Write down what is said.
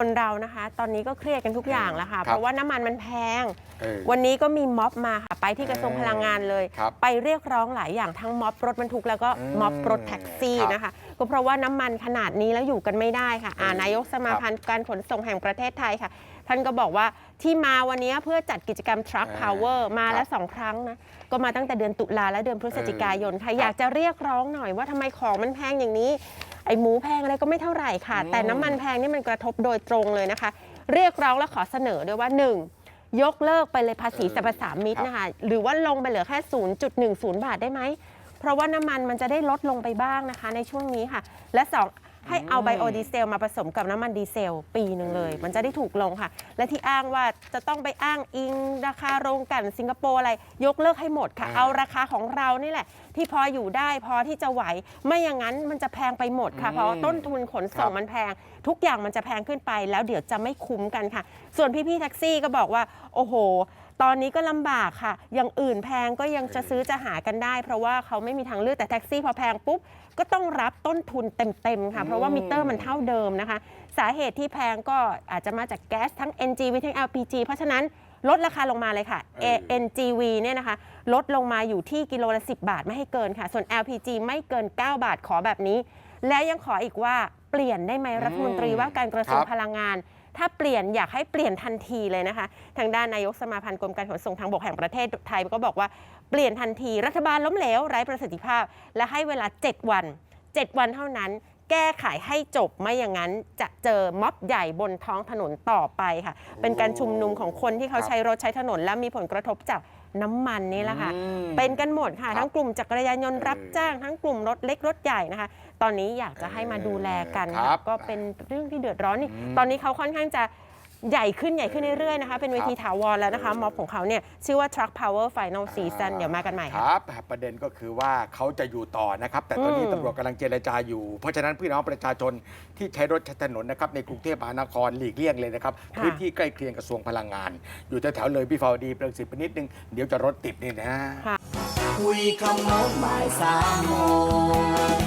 คนเรานะคะ ตอนนี้ก็เครียดกันทุกอย่างแล้วค่ะครับเพราะว่าน้ำมันมันแพง เออ วันนี้ก็มีม็อบมาค่ะ ไปที่กระทรวงเออพลังงานเลย ครับไปเรียกร้องหลายอย่างทั้งม็อบรถบรรทุกแล้วก็อืมม็อบรถแท็กซี่ครับนะคะ ก็เพราะว่าน้ำมันขนาดนี้แล้วอยู่กันไม่ได้ค่ะอ่าอืมนายกสมาพันธ์การขนส่งแห่งประเทศไทยค่ะ ท่านก็บอกว่าที่มาวันนี้เพื่อจัดกิจกรรม Truck เออ Power มาแล้วครับสองครั้งนะ ก็มาตั้งแต่เดือนตุลาและเดือนพฤศจิกายนค่ะเอออยากจะเรียกร้องหน่อยว่าทำไมของมันแพงอย่างนี้ ไอหมูแพงอะไรก็ไม่เท่าไหร่ค่ะอืมแต่น้ำมันแพงนี่มันกระทบโดยตรงเลยนะคะ เรียกร้องและขอเสนอด้วยว่า 1. ยกเลิกไปเลยภาษีสรรพสามิตนะคะ หรือว่าลงไปเหลือแค่ 0.10 บาทได้ไหม เพราะว่าน้ำมันมันจะได้ลดลงไปบ้างนะคะในช่วงนี้ค่ะ และ 2 ให้เอาไบโอดีเซลมาผสมกับน้ำมันดีเซลปีหนึ่งเลย มันจะได้ถูกลงค่ะ และที่อ้างว่าจะต้องไปอ้างอิงราคาโรงกลั่นสิงคโปร์อะไร ยกเลิกให้หมดค่ะอ่าเอาราคาของเรานี่แหละ ที่พออยู่ได้พอที่จะไหว ไม่อย่างนั้นมันจะแพงไปหมดค่ะ เพราะว่าต้นทุนขนส่งครับมันแพง ทุกอย่างมันจะแพงขึ้นไป แล้วเดี๋ยวจะไม่คุ้มกันค่ะ ส่วนพี่ๆแท็กซี่ก็บอกว่า โอ้โห ตอนนี้ก็ลำบากค่ะ อย่างอื่นแพงก็ยังจะซื้อจะหากันได้ เพราะว่าเขาไม่มีทางเลือกแต่แท็กซี่พอแพงปุ๊บ ก็ต้องรับต้นทุนเต็มๆค่ะ เพราะว่ามิเตอร์มันเท่าเดิมนะคะ สาเหตุที่แพงก็อาจจะมาจากแก๊สทั้ง NGV ทั้ง LPG เพราะฉะนั้นลดราคาลงมาเลยค่ะเออ NGV เนี่ยนะคะ ลดลงมาอยู่ที่กิโลละ 10 บาทไม่ให้เกินค่ะ ส่วน LPG ไม่เกิน 9 บาทขอแบบนี้ และยังขออีกว่าเปลี่ยนได้ไหมรัฐมนตรีว่าการกระทรวงครับพลังงาน ถ้าเปลี่ยนอยากให้เปลี่ยนทันทีเลยนะคะ ทางด้านนายกสมาพันธ์กรมการขนส่งทางบกแห่งประเทศไทยก็บอกว่าเปลี่ยนทันทีรัฐบาลล้มเหลวไร้ประสิทธิภาพ และให้เวลา 7 วัน 7 วันเท่านั้น แก้ไขให้จบไม่อย่างนั้นจะเจอม็อบใหญ่บนท้องถนนต่อไปค่ะ เป็นการชุมนุมของคนที่เขาใช้รถใช้ถนน และมีผลกระทบจาก น้ำมันนี่แหละค่ะ อืม เป็นกันหมดค่ะครับทั้งกลุ่มจักรยานยนต์รับเออจ้างทั้งกลุ่มรถเล็กรถใหญ่นะคะ ตอนนี้อยากจะให้มาดูแลกันครัค่ะบก็เป็นเรื่องที่เดือดร้อนนี่อืม ตอนนี้เขาค่อนข้างจะ ใหญ่ขึ้นใหญ่ขึ้นเรื่อยๆนะคะ เป็นเวทีถาวรแล้วนะคะ ม็อบของเขาเนี่ยชื่อว่า Truck Power Final Season เดี๋ยวมากันใหม่คค่ะ รับประเด็นก็คือว่าเขาจะอยู่ต่อนะครับ แต่ตอนนี้อืมตำรวจกำลังเจรจาอยู่ เพราะฉะนั้นพี่น้องประชาชนที่ใช้รถใช้ถนนนะครับในกรุงเทพมหานครหลีกเลี่ยงเลยนะครับค่ะ พื้นที่ใกล้เคียงกระทรวงพลังงาน อยู่แถวๆเลยพี่ฟาวดีเปลืองสิบไปนิดนึงเดี๋ยวจะรถติดนี่นะค่ะคุยคำโน้นบ่ายสามโมง